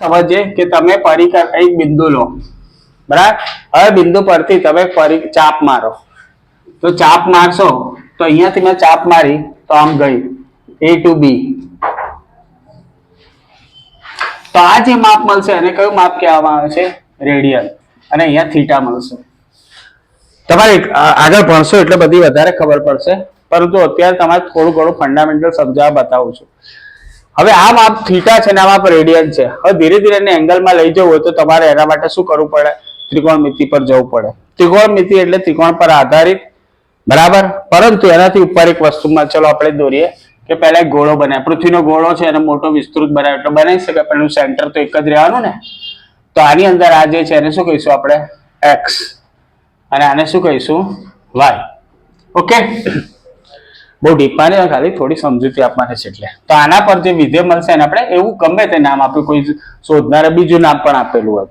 સમજીએ કે તમે પરિકર એક બિંદુ લો. બરાબર? હવે બિંદુ પરથી તમે ચાપ મારો. તો ચાપ મારશો? તો અહીંયાથી મેં ચાપ મારી, તો આમ ગઈ. એ ટુ બી તો આ જે માપ મળશે, એને કયું માપ કહેવામાં આવે છે? રેડિયન અને અહીંયા થીટા મળશે. તમારે આગળ ભણશો એટલે બધી વધારે ખબર પડશે. પરંતુ અત્યારે તમારે થોડું ઘણું ફંડામેન્ટલ સમજાવવા બતાવું છું. હવે આ માપ થીટા છે ને આ માપ રેડિયન છે. હવે ધીરે ધીરે એને એંગલમાં લઈ જવું હોય તો તમારે એના માટે શું કરવું પડે? ત્રિકોણમિતિ પર જવું પડે. ત્રિકોણમિતિ એટલે ત્રિકોણ પર આધારિત. બરાબર? પરંતુ એનાથી ઉપર એક વસ્તુમાં ચલો આપણે દોરીએ કે પહેલા એક ગોળો બનાવે પૃથ્વીનો ગોળો છે, એને મોટો વિસ્તૃત બનાવે એટલે બનાવી શકે પણ એનું સેન્ટર તો એક જ રહેવાનું ને. તો આની અંદર આ જે છે, એને શું કહીશું આપણે? એક્સ અને આને શું કહીશું? વાય ઓકે બહુ ડીપમાં ખાલી, થોડી સમજૂતી આપવાની છે એટલે. તો આના પર જે વિધેય મળશે એને આપણે એવું ગમે તે નામ આપ્યું, કોઈ શોધનારે બીજું નામ પણ આપેલું હોય.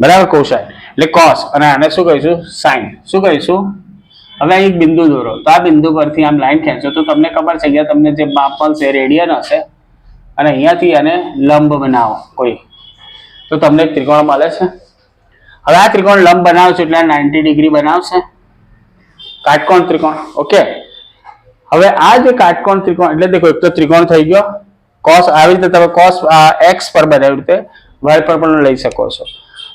બરાબર કોસાઇન એટલે કોસ અને આને શું કહીશું? સાઇન શું કહીશું? હવે અહીં બિંદુ દોરો. તો આ બિંદુ પરથી આમ લાઈન ખેંચો. તો તમને ખબર છે કે તમને જે માપ મળશે રેડિયન હશે. અને અહીંયાથી આને લંબ બનાવો કોઈ. તો તમને ત્રિકોણ મળે છે. હવે આ ત્રિકોણ લંબ બનાવશે એટલે 90 ડિગ્રી બનાવશે. કાટકોણ ત્રિકોણ. ઓકે હવે આ જે કાટકોણ ત્રિકોણ, એટલે દેખો એક તો ત્રિકોણ થઈ ગયો. કોસ આવી રીતે તમે કોસ એક્સ પર બનાવી રીતે વાય પર પણ લઈ શકો છો.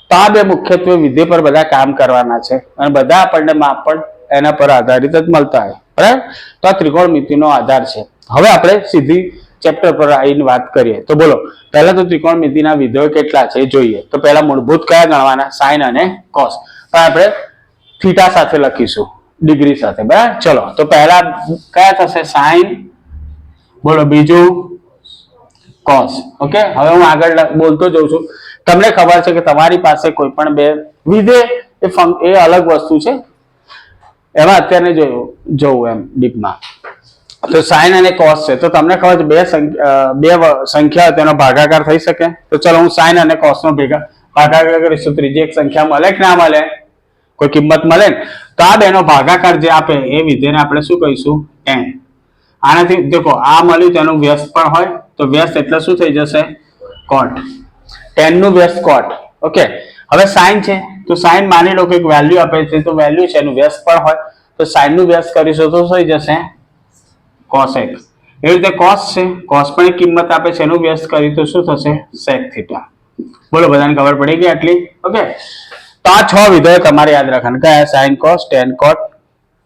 તો આ બે મુખ્યત્વે વિધેય પર બધા કામ કરવાના છે. અને બધા આપણને માપ પણ એના પર આધારિત જ મળતા હોય. બરાબર? તો આ ત્રિકોણમિતિનો આધાર છે. હવે આપણે સીધી ચેપ્ટર પર આવીને વાત કરીએ. તો બોલો, પહેલા તો ત્રિકોણમિતિના વિધેયો કેટલા છે એ જોઈએ. તો પહેલા મૂળભૂત કયા ગણવાના? સાઇન અને કોસ પણ આપણે થીટા સાથે લખીશું. ડિગ્રી સાથે, બરાબર? ચલો, તો પહેલા કયા થશે? સાઇન બોલો, બીજું? કોસ ઓકે હવે હું આગળ બોલતો જઉં છું. તમને ખબર છે કે તમારી પાસે કોઈ પણ બે વિધેય એ એ અલગ વસ્તુ છે. એમાં અત્યારે જોયું જોવું એમ, ડીપમાં. તો સાઈન અને કોસ છે. તો તમને ખબર છે, બે બે સંખ્યા તેનો ભાગાકાર થઈ શકે. તો ચલો, હું સાઇન અને કોસ નો ભેગા ભાગાકાર કરીશું ત્રીજી એક સંખ્યા મળે કે ના મળે? કોઈ કિંમત મળે ને, તો આ બેનો ભાગાકાર જે આપે એ વિધેયને આપણે શું કહીશું? એન આનાથી દેખો, આ મળ્યું તેનું વ્યસ્ત પણ હોય, તો વ્યસ્ત એટલે શું થઈ જશે? કોટ ટેનનું વ્યસ્ત કોટ ઓકે હવે સાઇન છે, તો સાઇન માની લો કે એક વેલ્યુ આપે છે, તો વેલ્યુ છે, એનું વ્યસ્ત પણ હોય, તો સાઇનનું વ્યસ્ત કરીશું તો થઈ જશે? કોસેક એવી રીતે કોસ છે કોસ પણ એક કિંમત આપે છે, એનું વ્યસ્ત કરી તો શું થશે? સેક થીટા બોલો, બધાને ખબર પડી ગઈ આટલી? ઓકે તો આ છ વિધેયો તમારે યાદ રાખવાના. કયા? Sine cos tan cot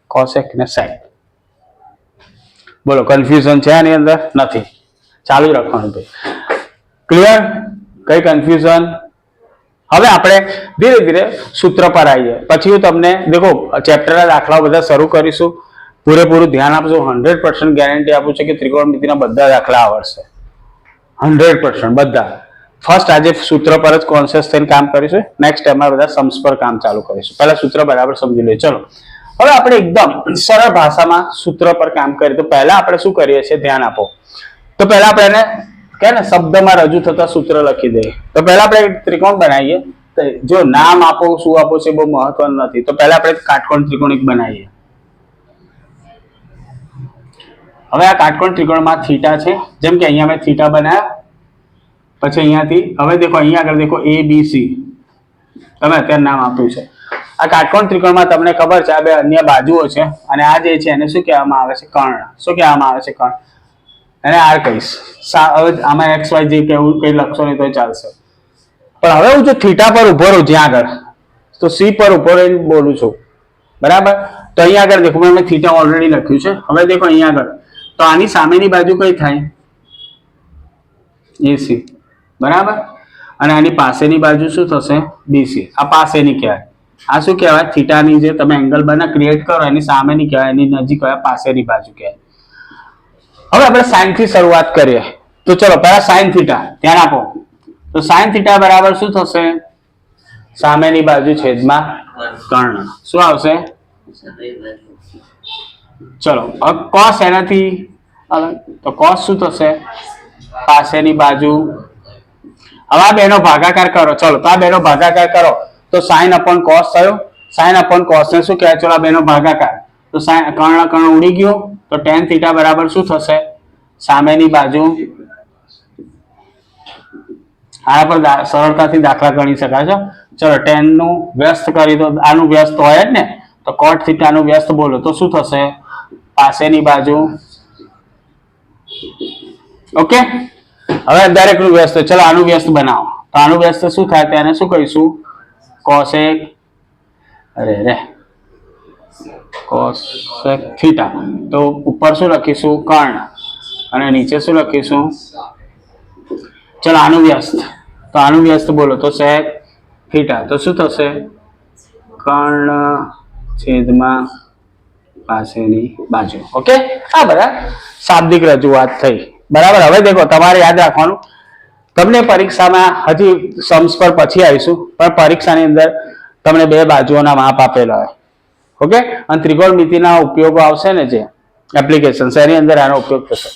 cosec ને સાઇન બોલો કન્ફ્યુઝન છે આની અંદર? નથી. ચાલુ રાખવાનું ભાઈ ક્લિયર કઈ કન્ફ્યુઝન હવે આપણે ધીરે ધીરે સૂત્ર પર આવીએ. પછી હું તમને, દેખો ચેપ્ટરના દાખલાઓ બધા શરૂ કરીશું. પૂરેપૂરું ધ્યાન આપજો. હંડ્રેડ પર્સન્ટ ગેરંટી આપું છું કે ત્રિકોણમિતિના બધા દાખલા આવડશે. હંડ્રેડ પર્સન્ટ બધા. ફર્સ્ટ આજે સૂત્ર પર જ કોન્શિયસ થઈને કામ કરીશું. નેક્સ્ટ એમાં બધા સમ્સ પર કામ ચાલુ કરીશું. પહેલા સૂત્ર બરાબર સમજી લઈએ. ચલો. હવે આપણે એકદમ સરળ ભાષામાં સૂત્ર પર કામ કરીએ. તો પહેલા આપણે શું કરીએ છીએ? ધ્યાન આપો. તો પહેલા આપણે એને કે ને, શબ્દમાં રજૂ થતા સૂત્ર લખી દઈએ. તો પહેલા આપણે ત્રિકોણ બનાવીએ. જો નામ આપો, શું આપો છે બહુ મહત્વનું નથી. તો પહેલા આપણે કાટકોણ ત્રિકોણ બનાવીએ. હવે આ કાટકોણ ત્રિકોણમાં થીટા છે. જેમ કે અહીંયા મેં થીટા બનાવ્યા પછી અહીંયાથી, હવે દેખો, અહીંયા આગળ દેખો એ બી સી તમે અત્યારે નામ આપ્યું છે. આ કાટકોણ ત્રિકોણમાં તમને ખબર છે, આ બે અન્ય બાજુઓ છે, અને આ જે છે એને શું કહેવામાં આવે છે? કર્ણ. શું કહેવામાં આવે છે કર્ણ? એને આર કહીશ. હવે આમાં એક્સ વાય જે કેવું, કઈ લખશો નહીં તો ચાલશે. પણ હવે હું જો થીટા પર ઊભો રહું જ્યાં આગળ, તો સી પર ઊભો રહીને બોલું છું. બરાબર? તો અહીંયા આગળ દેખો, મેં થીટા ઓલરેડી લખ્યું છે. હવે દેખો અહીંયા આગળ. તો આની સામેની બાજુ કઈ થાય? એસી બરાબર? અને આની પાસેની બાજુ શું થશે? બીસી આ પાસેની કહેવાય. આ શું કહેવાય? થીટાની જે તમે એંગલ બના ક્રિએટ કરો, એની સામેની કહેવાય, એની નજીક હોય પાસેની બાજુ કહેવાય. હવે આપણે સાઈનથી શરૂઆત કરીએ. તો ચલો, પહેલા સાઈન થીટા ધ્યાન આપો. તો સાઈન થીટા બરાબર શું થશે? સામેની બાજુ છેદમાં કર્ણ. શું આવશે? ચલો કોસ એનાથી અલગ તો કોસ શું થશે? પાસેની બાજુ હવે આ બેનો ભાગાકાર કરો. ચલો, તો આ બેનો ભાગાકાર કરો. તો સાઈન અપોન કોસ થયો. સાઈન અપોન કોસ ને શું કહેવાય? ચલો, આ બેનો ભાગાકાર. તો સાઈન કર્ણ કર્ણ ઉડી ગયો. તો ટેન થીટા બરાબર શું થશે? સામેની બાજુ આના પર સરળતાથી દાખલા ગણી શકાય છે. ચલો ટેનનું વ્યસ્ત કરી દો. આનું વ્યસ્ત હોય જ ને? તો કોટ થીટાનું વ્યસ્ત બોલો. તો શું થશે? પાસેની બાજુ. ઓકે હવે દરેકનું વ્યસ્ત. ચલો, આનું વ્યસ્ત બનાવો. તો આનું વ્યસ્ત શું થાય તેને શું કહીશું? કોસેક, અરે રે. Cosec theta. તો ઉપર શું લખીશું? કર્ણ. અને નીચે શું લખીશું? ચલો, આનું વ્યસ્ત. તો આનું વ્યસ્ત બોલો. તો સેક થીટા. તો શું થશે? કર્ણ છેદમાં પાસેની બાજુ. ઓકે? આ બધા શાબ્દિક રજૂઆત થઈ. બરાબર, હવે દેખો, તમારે યાદ રાખવાનું. તમને પરીક્ષામાં હજી સમ્સ પર પછી આવીશું, પણ પરીક્ષાની અંદર તમને બે બાજુઓના માપ આપેલા હોય. ઓકે? અને ત્રિકોણમિતિના ઉપયોગો આવશે ને જે એપ્લિકેશન એની અંદર આનો ઉપયોગ થશે.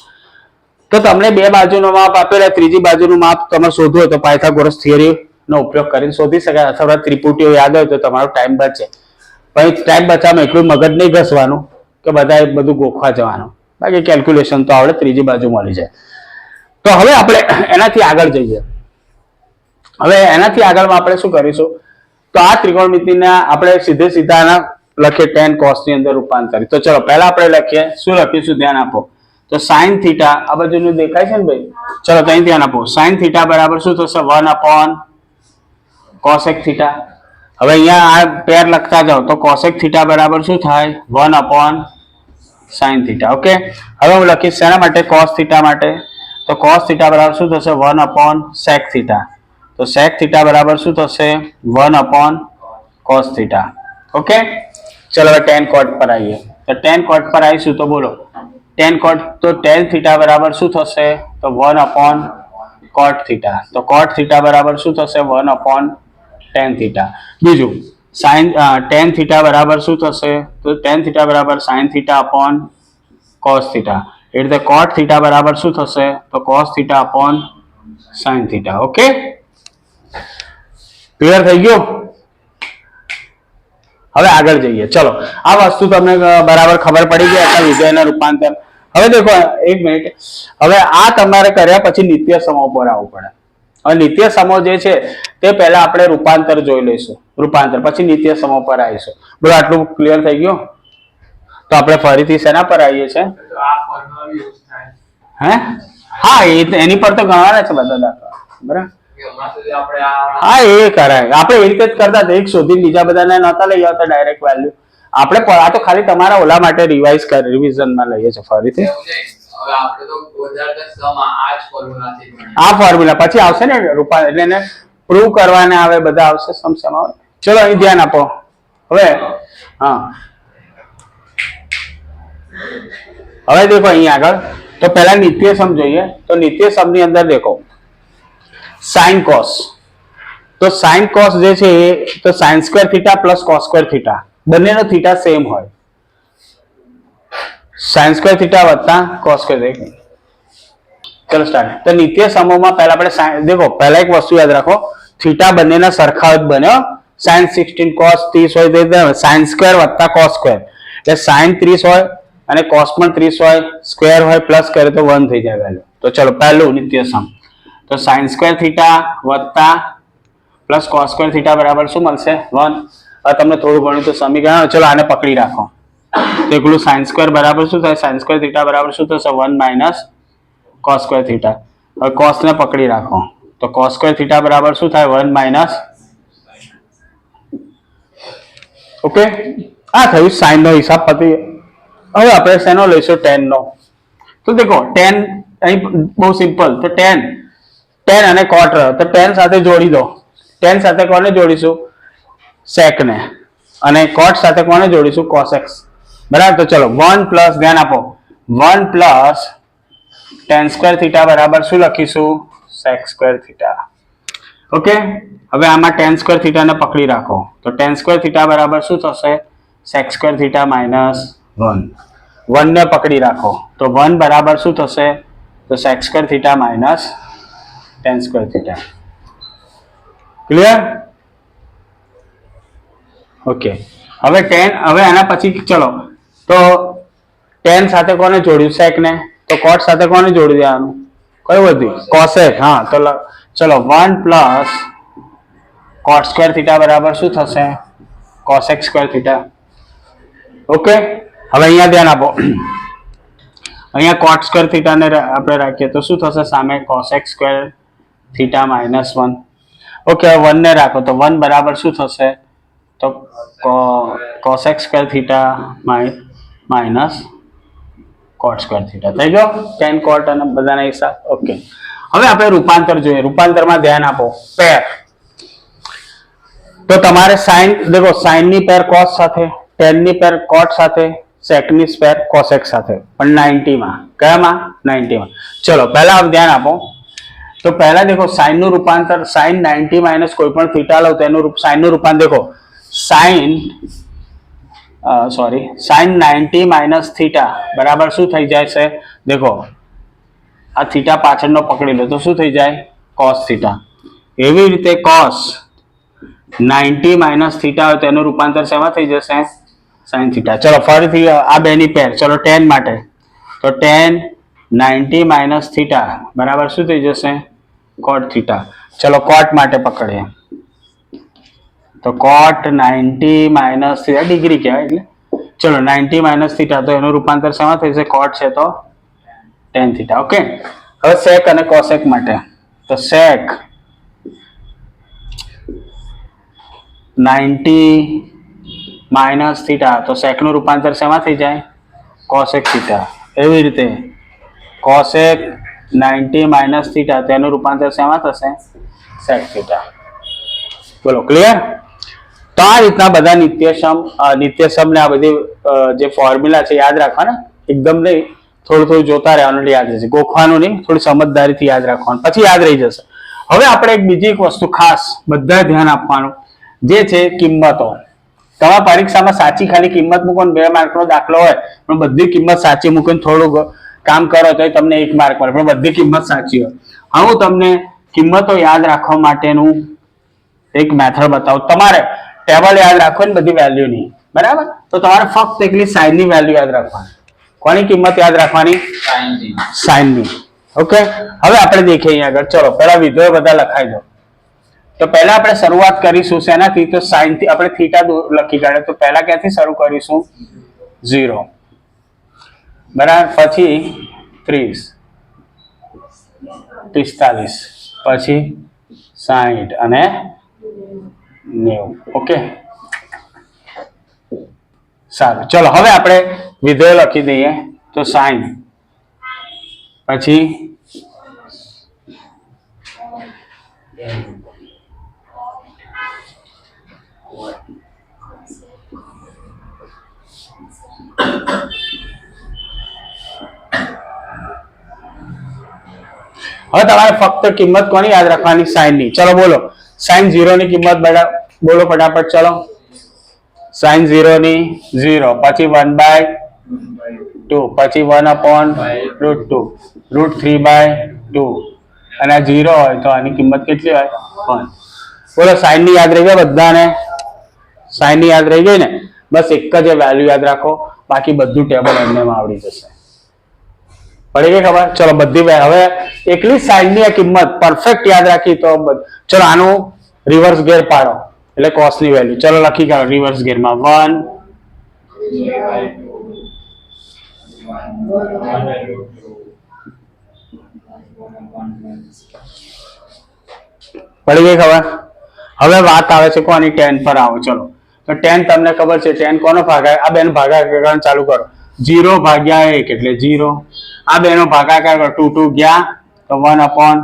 તો તમને બે બાજુનો માપ આપેલા, ત્રીજી બાજુનું માપ તમારે શોધવું હોય તો પાયથાગોરસ થિયરી નો ઉપયોગ કરીને શોધી શકાય. અથવા ત્રિપુટીઓ યાદ હોય તો તમારો ટાઈમ બચે. પણ ટાઈમ બચાવવામાં એટલું મગજ નહીં ઘસવાનું કે બધા બધું ગોખવા જવાનું. બાકી કેલ્ક્યુલેશન તો આવડે, ત્રીજી બાજુ મળી જાય. તો હવે આપણે એનાથી આગળ જઈએ. હવે એનાથી આગળમાં આપણે શું કરીશું? તો આ ત્રિકોણમિતિના આપણે સીધે સીધાના લખીએ ટેન કોસની અંદર રૂપાંતરિત. તો ચલો, પહેલા આપણે લખીએ, શું લખીશું? ધ્યાન આપો. તો સાઈન થીટા આ બાજુનું દેખાય છે ને ભાઈ? ચલો ત્યાં ધ્યાન આપો. સાઈન થીટા બરાબર શું થશે? વન અપોન કોસેક થીટા હવે અહીંયા આ પેર લખતા જાઓ, તો કોસેક થીટા બરાબર શું થાય? One upon sine theta okay હવે હું લખીશ શેના માટે? કોસ થીટા માટે. તો કોસ થીટા બરાબર શું થશે? વન અપોન સેક થીટા તો સેક થીટા બરાબર શું થશે? One upon cos theta okay ચલો હવે ટેન કોટ પર આવીએ. તો ટેન કોટ પર આવીશું તો બોલો. ટેન કોટ તો ટેન થીટા બરાબર શું થશે? તો વન અપોન કોટ થીટા તો કોટ થીટા બરાબર શું થશે? વન અપોન ટેન થીટા બીજું. સાઇન ટેન થીટા બરાબર શું થશે? તો ટેન થીટા બરાબર sine theta upon cos theta એ રીતે કોટ થીટા બરાબર શું થશે? તો cos theta upon sine theta okay clear થઈ ગયું? હવે આગળ જઈએ. ચલો, આ વસ્તુ તમને બરાબર ખબર પડી ગઈ અથવા વિજયના રૂપાંતર. હવે દેખો, એક મિનિટ હવે આ તમારે કર્યા પછી નિત્ય સમો પર આવવું પડે. નિત્ય સમો જે છે, તે પહેલા આપણે રૂપાંતર જોઈ લઈશું. રૂપાંતર, પછી નિત્ય સમો પર આવીશું. બધું આટલું ક્લિયર થઈ ગયું? તો આપણે ફરીથી શેના પર આવીએ છીએ? હે? હા, એ એની પર તો ગણવાના છે બધા દાખલા. બરાબર? હા, એ કરાય. આપણે એ રીતે જ કરતા એક શોધી બીજા બધાને નતા લઈ આવતા ડાયરેક્ટ વેલ્યુ આપણે આ તો ખાલી તમારા ઓલા માટે રિવાઇઝ રિવિઝનમાં લઈએ છીએ ફરીથી. હવે આપણે તો 2010 માં આ જ ફોર્મ્યુલાથી ગણીએ. આ ફોર્મ્યુલા પછી આવશે ને રૂપા, એટલે એને પ્રૂવ કરવાને આવે, બધા આવશે સમસમ આવે. ચલો, અહીં ધ્યાન આપો. હવે, હા. હવે દેખો અહીં આગળ. તો પહેલા નિત્ય સમ જોઈએ. તો નિત્ય સમની અંદર દેખો. સાઇન કોસ તો સાઇન કોસ જે છે તો sine square theta plus cos square theta બંનેનો થીટા સેમ હોય. સાઇન સ્ક્વેર થીટા વત્તા કોસ સ્ક્વેર ચલો સ્ટાર્ટ તો નિત્ય સમૂહમાં પહેલા આપણે દેખો, પહેલા એક વસ્તુ યાદ રાખો. થીટા બંનેના સરખા જ બન્યો. સાઇન સિક્સટીન કોસ ત્રીસ હોય તો સાઇન સ્ક્વેર વત્તા કોસ સ્ક્વેર. એટલે સાઇન ત્રીસ હોય અને કોસ પણ ત્રીસ હોય. સ્ક્વેર હોય પ્લસ કરે તો વન થઈ જાય વેલ્યુ તો ચલો પહેલું નિત્ય સમ. તો સાઇન સ્ક્વેર થીટા વત્તા પ્લસ કોસ સ્ક્વેર થીટા બરાબર શું મળશે? વન. હવે તમને થોડું ઘણું તો સમીકરણ ચલો આને પકડી રાખો. તો એકલું સાઇન સ્ક્વેર બરાબર શું થાય? સાઇન સ્ક્વેર થીટા બરાબર શું થશે? One minus cos square theta હવે કોસને પકડી રાખો. તો કોસ સ્ક્વેર થીટા બરાબર શું થાય? વન માઇનસ ઓકે આ થયું સાઇનનો હિસાબ પતી. હવે આપણે શેનો લઈશું? ટેનનો તો દેખો ટેન અહીં બહુ સિમ્પલ તો ટેન ટેન અને કોટ તો ટેન સાથે જોડી દો. ટેન સાથે કોને જોડીશું? સેકને અને કોટ સાથે કોને જોડીશું? cosx બરાબર, તો ચલો વન પ્લસ ધ્યાન આપો. One plus tan square theta બરાબર શું લખીશું? સેક્સ સ્ક્વેર થીટા ઓકે હવે આમાં ટેન સ્ક્વેર થીટાને પકડી રાખો. તો ટેન સ્ક્વેર થીટા બરાબર શું થશે? Sec square theta minus one વનને પકડી રાખો. તો વન બરાબર શું થશે? તો sec square theta minus tan square theta clear okay હવે ટેન હવે આના પછી ચલો તો ટેન સાથે કોને જોડ્યું? સેકને તો કોટ સાથે કોને જોડી દેવાનું કયું બધું? કોસેક હા. તો ચલો one plus cot square theta બરાબર શું થશે? કોસેક સ્ક્વેર થીટા ઓકે હવે અહીંયા ધ્યાન આપો. અહીંયા કોટ સ્ક્વેર થીટાને આપણે રાખીએ તો શું થશે? સામે cosec square theta minus one okay વનને રાખો તો વન બરાબર શું થશે? તો cosec square theta minus cot square theta થઈ ગયો? ટેન કોટ અને બધાના હિસાબ ઓકે હવે આપણે રૂપાંતર જોઈએ. રૂપાંતરમાં ધ્યાન આપો. પેર તો તમારે સાઇન દેખો સાઇનની પેર કોસ સાથે ટેનની પેર કોટ સાથે સેકની ની પેર કોસેક સાથે. પણ નાઇન્ટીમાં કયામાં? 90 માં. ચલો, પહેલા ધ્યાન આપો. તો પહેલા દેખો સાઇનનું રૂપાંતર સાઇન 90 માઇનસ કોઈ પણ થીટા લો, તેનું રૂપ સાઇનનું રૂપાંતર દેખો. Sine sorry sine 90 minus theta બરાબર શું થઈ જાય છે? દેખો, આ થીટા પાછળનો પકડી લો તો શું થઈ જાય? કોસ થીટા એવી રીતે કોસ નાઇન્ટી માઇનસ થીટા હોય તેનું રૂપાંતર શેમાં થઈ જશે? સાઈન થીટા ચલો, ફરીથી આ બેની પેર ચલો ટેન માટે. તો ટેન નાઇન્ટી માઇનસ થીટા બરાબર શું થઈ જશે? કોટ થીટા ચલો કોટ માટે પકડીએ. તો cot ninety minus theta degree કહેવાય એટલે. ચલો 90 માઇનસ થીટા તો એનું રૂપાંતર શેમાં થઈ જશે કોટ છે તો ટેન થીટા ઓકે હવે સેક અને કોસેક માટે. તો સેક નાઇન્ટી માઇનસ થીટા તો સેકનું રૂપાંતર શેમાં થઈ જાય? કોસેક થીટા એવી રીતે. કોસેક નાઇન્ટી માઇનસ થીટા તેનું રૂપાંતર શેમાં થશે? સેક થીટા બોલો ક્લિયર તો આ રીતના બધા નિત્યસમ નિત્યસમ ને આ બધી જે ફોર્મ્યુલા છે, યાદ રાખવાના? એકદમ નહીં, થોડું થોડું જોતા રહેવાનું યાદ રહેશે. ગોખવાનું નહીં, થોડી સમજદારીથી યાદ રાખવાનું. પછી યાદ રહી જશે. હવે આપણે એક બીજી એક વસ્તુ ખાસ બધા ધ્યાન આપવાનું, જે છે કિંમતો. તમારા પરીક્ષામાં સાચી ખાલી કિંમત મૂકો બે માર્કનો દાખલો હોય, પણ બધી કિંમત સાચી મૂકીને થોડું કામ કરો તો તમને એક માર્ક મળે, પણ બધી કિંમત સાચી હોય. હું તમને કિંમતો યાદ રાખવા માટેનું એક મેથડ બતાવું. તમારે ટેબલ યાદ રાખો ને બધી વેલ્યુ ની. બરાબર? તો તમારે ફક્ત એકલી સાઈનની વેલ્યુ યાદ રાખવાની. કોની કિંમત યાદ રાખવાની? સાઈનની. ઓકે હવે આપણે દેખીએ અહીંયા આગળ. ચલો, પહેલા વિધો બધા લખાઈ દો. તો પહેલા આપણે શરૂઆત કરીશું શેનાથી? તો સાઈનથી આપણે થીટા લખી કાઢે તો પહેલા ક્યાંથી શરૂ કરીશું? ઝીરો બરાબર? પછી ત્રીસ. પિસ્તાલીસ. પછી સાહીઠ. અને નેવું. ઓકે? સારું. ચલો, હવે આપણે વિધેય લખી દઈએ. તો સાઈન. પછી? હવે તમારે ફક્ત કિંમત કોની યાદ રાખવાની? સાઈનની ચલો, બોલો. સાઈન ઝીરો ની કિંમત બધા બોલો ફટાફટ, ચલો. સાઈન ઝીરો ની ઝીરો પછી વન બાય ટુ પછી one upon root two root three by two અને આ ઝીરો હોય તો આની કિંમત કેટલી હોય? વન બોલો સાઈનની યાદ રહી ગયા બધાને? સાઈનની યાદ રહી ગઈ ને? બસ એક જ વેલ્યુ યાદ રાખો. બાકી બધું ટેબલ એમને આવડી જશે. પડી ગઈ ખબર? ચલો, બધી હવે એકલી સાઈનની આ કિંમત પરફેક્ટ યાદ રાખી તો ચલો, આનું રિવર્સ ગેર પાડો. એટલે કોસની વેલ્યુ ચલો, લખી કાઢો રિવર્સ ગેરમાં વન પડી ગઈ ખબર? હવે વાત આવે છે કોની ટેન પર આવો, ચલો. તો ટેન તમને ખબર છે ટેન કોનો ભાગા આ બેન ભાગાકાર ચાલુ કરો. જીરો ભાગ્યા એક એટલે જીરો આ બેનો ભાગાકાર કરો ટુ ટુ ગયા. તો વન અપોન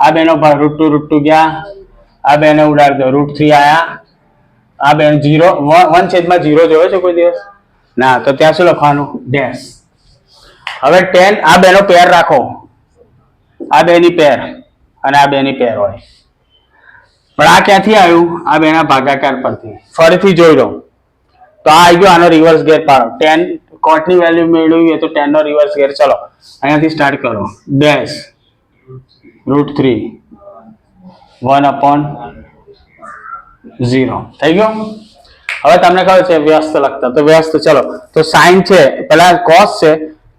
આ બેનો રૂટ ટુ રૂટ ટુ ગયા. આ બેને ઉડાડી દો રૂટ થ્રી આયા. આ બેન જીરો વન છેદમાં જીરો જોયો છે કોઈ દિવસ? ના, તો ત્યાં શું લખવાનું? ડેશ હવે ટેન આ બેનો પેર રાખો. આ બેની પેર અને આ બેની પેર હોય. પણ આ ક્યાંથી આવ્યું? આ બેના ભાગાકાર પરથી. ફરીથી જોઈ લો. તો આ આવી ગયો આનો રિવર્સ ગેર પાડો ટેન કોટની વેલ્યુ મેળવી હોય તો ટેન નો રિવર્સ ગેર ચલો, અહીંયાથી સ્ટાર્ટ કરો. Dash root three one upon zero થઈ ગયો? હવે તમને ખબર છે, વ્યસ્ત લખતા. તો વ્યસ્ત, ચલો. તો સાઈન છે પેલા કોસ છે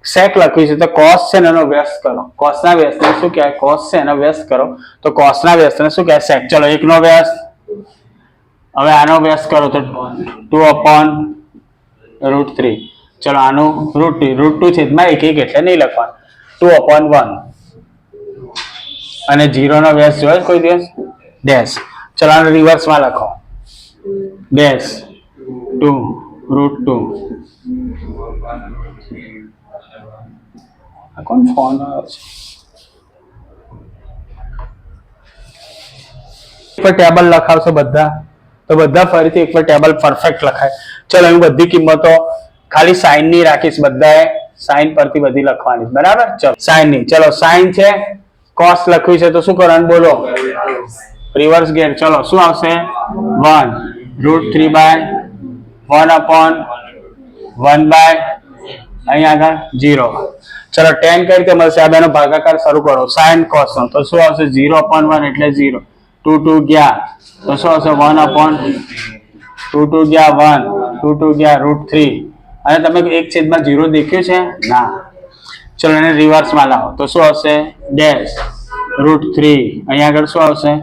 સેક લખ્યું છે તો કોસ છે એનો વ્યસ્ત કરો. કોસના વ્યસ્તને શું કહેવાય? કોસ છે એનો વ્યસ્ત કરો. તો કોસના વ્યસ્તને શું કહેવાય? સેક ચલો, એકનો વ્યસ્ત. હવે આનો વ્યસ્ત કરો તો ટુ અપોન રૂટ થ્રી ચલો, આનું રૂટ રૂટ ટુ છેદમાં એક એક એટલે નહીં લખવાનું. ટુ અપોન વન અને જીરોનો વ્યસ્ત જોયો કોઈ દિવસ? ડેશ ચલો આને રિવર્સમાં લખો. ડેશ ટુ રૂટ ટુ આ કોણ ફોન આવ્યો છે? પર ટેબલ લખાવશો બધા. તો બધા ફરીથી એક પર ટેબલ પરફેક્ટ લખાય. ચલો હું બધી કિંમતો ખાલી સાઈનની રાખીશ બધાએ. સાઈન પરથી બધી લખવાની. બરાબર? ચલો. સાઈનની. ચલો સાઈન છે. કોસ લખ્યું છે, તો શું કરવાનું? બોલો. રિવર્સ ગેર ચલો, શું આવશે? One root three by one upon one by અહીં આગળ જીરો ચલો ટેન કઈ રીતે મળશે? આ બેનો ભાગાકાર શરૂ કરો. સાઇન કોસ તો શું આવશે? જીરો અપોન વન એટલે જીરો ટુ ટુ ગયા. તો શું આવશે? વન અપોન ટુ ટુ ગયા વન ટુ ટુ ગયા રૂટ થ્રી અને તમે એક છેદમાં જીરો દેખ્યું છે? ના. ચલો એને રિવર્સમાં લાવો. તો શું આવશે? ડેશ રૂટ થ્રી અહીંયા આગળ શું આવશે?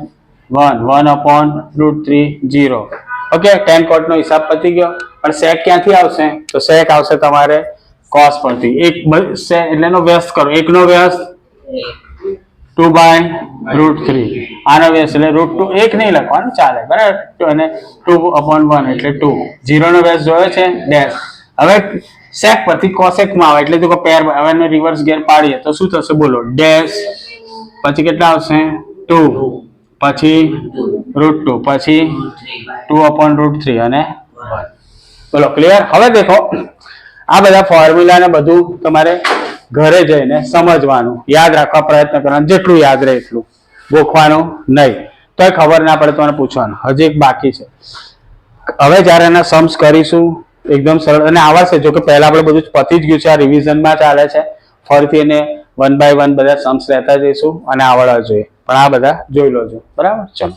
One one upon root three zero okay ten કોટનો હિસાબ પતી ગયો. પણ સેક ક્યાંથી આવશે? તો સેક આવશે તમારે કોસ પરથી. એક બ- સે- એટલે એનો વ્યસ્ત કરો. એકનો વ્યસ્ત ટુ બાય રૂટ થ્રી આનો વ્યસ્ત એટલે રૂટ ટુ એક નહીં લખવાનું, ચાલે. બરાબર? અને ટુ અપોન વન એટલે ટુ ઝીરોનો વ્યસ્ત જોયો છે? ડેશ હવે સેક પરથી કોસેકમાં આવે, એટલે જો પેર હવે એને રિવર્સ ગેર પાડીએ, તો શું થશે બોલો? ડેશ પછી કેટલા આવશે? ટુ પછી રૂટ ટુ પછી ટુ અપોન રૂટ થ્રી અને બોલો ક્લિયર હવે દેખો, આ બધા ફોર્મ્યુલા ને બધું તમારે ઘરે જઈને સમજવાનું. યાદ રાખવા પ્રયત્ન કરવાનો, જેટલું યાદ રહે એટલું. ગોખવાનું નહીં. તો ખબર ના પડે, તો પૂછવાનું. હજી એક બાકી છે. હવે જ્યારે એના સમ્સ કરીશું એકદમ સરળ અને આવડશે જો કે પહેલા આપણે બધું પતી જ ગયું છે, આ રિવિઝનમાં ચાલે છે. ફરીથી એને વન બાય વન બધા સમ્સ લેતા જઈશું અને આવડવા જોઈએ. પણ આ બધા જોઈ લો છો બરાબર? ચલો.